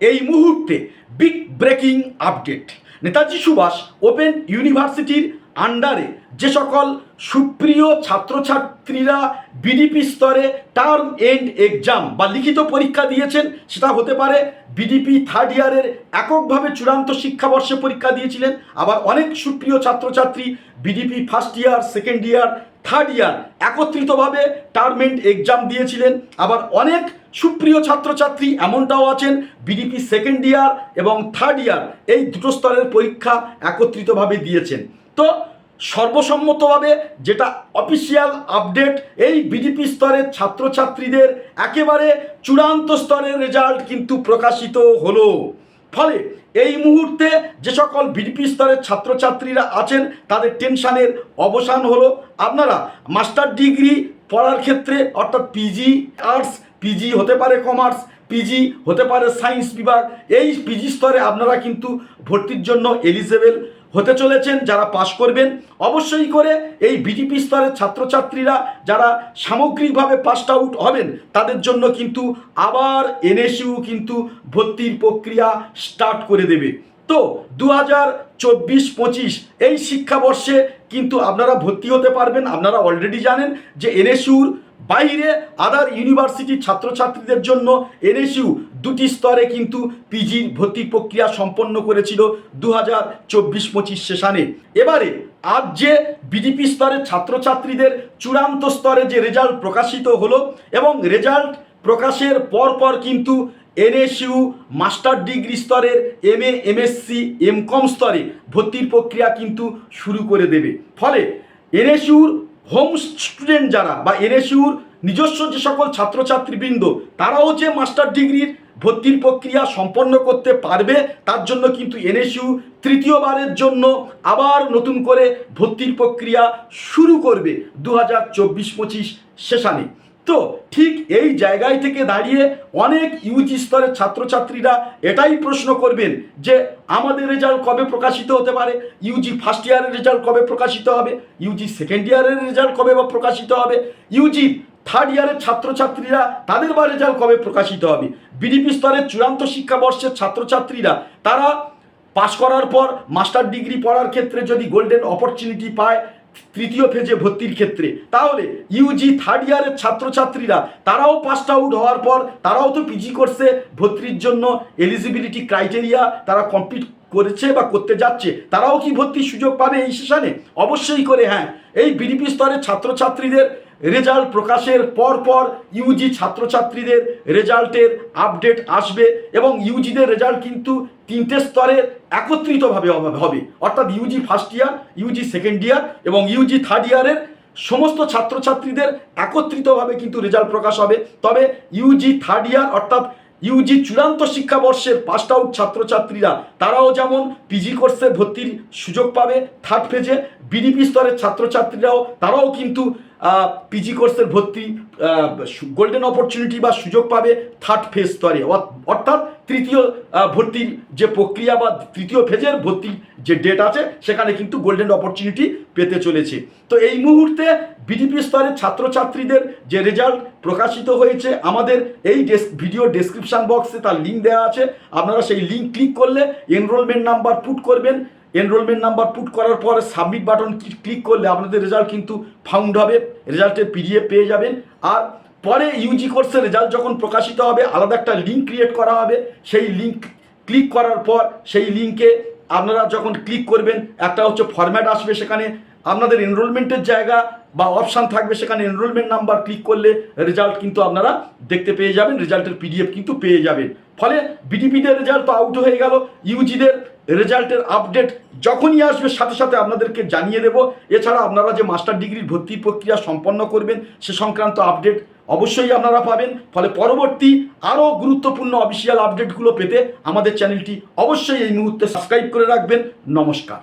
এই মুহূর্তে big breaking update Netaji Subhash open ইউনিভার্সিটির আন্ডারে যে সকল সুপ্রিয় ছাত্রছাত্রীরা বিডিপি স্তরে টার্ম এন্ড এক্সাম বা লিখিত পরীক্ষা দিয়েছেন, সেটা হতে পারে বিডিপি থার্ড ইয়ারের এককভাবে চূড়ান্ত শিক্ষাবর্ষে পরীক্ষা দিয়েছিলেন। আবার অনেক সুপ্রিয় ছাত্রছাত্রী BDP first year second year third year একত্রিতভাবে টার্ম এন্ড এক্সাম দিয়েছিলেন। আবার অনেক সুপ্রিয় ছাত্রছাত্রী এমনটাও আছেন বিডিপি সেকেন্ড ইয়ার এবং থার্ড ইয়ার এই দুটো স্তরের পরীক্ষা একত্রিতভাবে দিয়েছেন। তো সর্বসম্মতভাবে যেটা অফিসিয়াল আপডেট এই বিডিপি স্তরের ছাত্রছাত্রীদের একেবারে চূড়ান্ত স্তরের রেজাল্ট কিন্তু প্রকাশিত হলো। ফলে এই মুহূর্তে যে সকল বিডিপি স্তরের ছাত্রছাত্রীরা আছেন, তাদের টেনশানের অবসান হলো। আপনারা মাস্টার ডিগ্রি পড়ার ক্ষেত্রে, অর্থাৎ পিজি আর্টস, পিজি হতে পারে কমার্স, পিজি হতে পারে সায়েন্স বিভাগ, এই পিজি স্তরে আপনারা কিন্তু ভর্তির জন্য এলিজেবেল। হতে চলেছেন, যারা পাশ করবেন, অবশ্যই করে এই বিডিপি স্তরের ছাত্রছাত্রীরা যারা সামগ্রিকভাবে পাসড আউট হবেন, তাদের জন্য কিন্তু আবার এনএসইউ কিন্তু ভর্তির প্রক্রিয়া স্টার্ট করে দেবে। তো দু হাজার চব্বিশ পঁচিশ এই শিক্ষাবর্ষে কিন্তু আপনারা ভর্তি হতে পারবেন, আপনারা অলরেডি জানেন যে এনএসইউর বাইরে আদার ইউনিভার্সিটির ছাত্রছাত্রীদের জন্য এনএসইউ দুটি স্তরে কিন্তু পিজির ভর্তি প্রক্রিয়া সম্পন্ন করেছিল দু হাজার চব্বিশ পঁচিশ সেশানে। এবারে আজ যে বিডিপি স্তরের ছাত্রছাত্রীদের চূড়ান্ত স্তরে যে রেজাল্ট প্রকাশিত হলো এবং রেজাল্ট প্রকাশের পর পর কিন্তু এনএসইউ মাস্টার ডিগ্রি স্তরের এম এ এমএসসি এমকম স্তরে ভর্তির প্রক্রিয়া কিন্তু শুরু করে দেবে। ফলে এনএসইউর হোম স্টুডেন্ট যারা বা এনএসইউর নিজস্ব যে সকল ছাত্রছাত্রীবৃন্দ, তারাও যে মাস্টার ডিগ্রির ভর্তির প্রক্রিয়া সম্পন্ন করতে পারবে, তার জন্য কিন্তু এনএসইউ তৃতীয়বারের জন্য আবার নতুন করে ভর্তির প্রক্রিয়া শুরু করবে দু হাজার চব্বিশ পঁচিশ সেশানে। তো ঠিক এই জায়গায় থেকে দাঁড়িয়ে অনেক ইউজি স্তরের ছাত্রছাত্রীরা এটাই প্রশ্ন করবেন যে আমাদের রেজাল্ট কবে প্রকাশিত হতে পারে? ইউজি ফার্স্ট ইয়ারের রেজাল্ট কবে প্রকাশিত হবে? ইউজি সেকেন্ড ইয়ারের রেজাল্ট কবে বা প্রকাশিত হবে? ইউজি থার্ড ইয়ারের ছাত্রছাত্রীরা তাদের বা রেজাল্ট কবে প্রকাশিত হবে? বিডিপি স্তরের চূড়ান্ত শিক্ষাবর্ষের ছাত্রছাত্রীরা তারা পাশ করার পর মাস্টার ডিগ্রি পড়ার ক্ষেত্রে যদি গোল্ডেন অপরচুনিটি পায় তৃতীয় ফেজে ভর্তির ক্ষেত্রে। তাহলে ইউজি থার্ড ইয়ারের ছাত্রছাত্রীরা, তারাও পাসড আউট হওয়ার পর তারাও তো পিজি করছে ভর্তির জন্য এলিজিবিলিটি ক্রাইটেরিয়া তারা কমপ্লিট করেছে বা করতে যাচ্ছে, তারাও কি ভর্তির সুযোগ পাবে এই সেশনে অবশ্যই করে হ্যাঁ। এই বিডিপি স্তরের ছাত্রছাত্রীদের রেজাল্ট প্রকাশের পর পর ইউজি ছাত্রছাত্রীদের রেজাল্টের আপডেট আসবে এবং ইউজিদের রেজাল্ট কিন্তু তিনটে স্তরের একত্রিতভাবে হবে- অর্থাৎ UG first year UG second year এবং ইউজি থার্ড ইয়ারের সমস্ত ছাত্রছাত্রীদের একত্রিতভাবে কিন্তু রেজাল্ট প্রকাশ হবে। তবে ইউজি থার্ড ইয়ার অর্থাৎ ইউজি চূড়ান্ত শিক্ষাবর্ষের পাস্ট আউট ছাত্রছাত্রীরা, তারাও যেমন পিজি কোর্সে ভর্তির সুযোগ পাবে থার্ড ফেজে বিডিপি স্তরের ছাত্রছাত্রীরাও, তারাও কিন্তু পিজি কোর্সের ভর্তি গোল্ডেন অপরচুনিটি বা সুযোগ পাবে থার্ড ফেজ স্তরে। অর্থাৎ তৃতীয় ভর্তির যে প্রক্রিয়া বা তৃতীয় ফেজের ভর্তির যে ডেট আছে, সেখানে কিন্তু গোল্ডেন অপরচুনিটি পেতে চলেছে। তো এই মুহূর্তে বিডিপি স্তরের ছাত্রছাত্রীদের যে রেজাল্ট প্রকাশিত হয়েছে, আমাদের এই ভিডিও ডেসক্রিপশন বক্সে তার লিঙ্ক দেওয়া আছে। আপনারা সেই লিঙ্ক ক্লিক করলে এনরোলমেন্ট নাম্বার পুট করবেন। এনরোলমেন্ট নাম্বার পুট করার পর সাবমিট বাটন ক্লিক করলে আপনাদের রেজাল্ট কিন্তু ফাউন্ড হবে রেজাল্টের পিডিএফ পেয়ে যাবেন। আর পরে ইউজি কোর্সের রেজাল্ট যখন প্রকাশিত হবে, আলাদা একটা লিঙ্ক ক্রিয়েট করা হবে। সেই লিঙ্ক ক্লিক করার পর সেই লিঙ্কে আপনারা যখন ক্লিক করবেন, একটা হচ্ছে ফরম্যাট আসবে সেখানে। আপনাদের এনরোলমেন্টের জায়গা বা অপশান থাকবে সেখানে এনরোলমেন্ট নাম্বার ক্লিক করলে রেজাল্ট কিন্তু আপনারা দেখতে পেয়ে যাবেন রেজাল্টের পিডিএফ কিন্তু পেয়ে যাবেন। ফলে বিডিপিদের রেজাল্ট তো আউট হয়ে গেল ইউজিদের রেজাল্টের আপডেট যখনই আসবে, সাথে সাথে আপনাদেরকে জানিয়ে দেব। এছাড়া আপনারা যে মাস্টার ডিগ্রির ভর্তি প্রক্রিয়া সম্পন্ন করবেন, সে সংক্রান্ত আপডেট অবশ্যই আপনারা পাবেন। ফলে পরবর্তী আরও গুরুত্বপূর্ণ অফিসিয়াল আপডেটগুলো পেতে আমাদের চ্যানেলটি অবশ্যই এই মুহূর্তে সাবস্ক্রাইব করে রাখবেন। নমস্কার।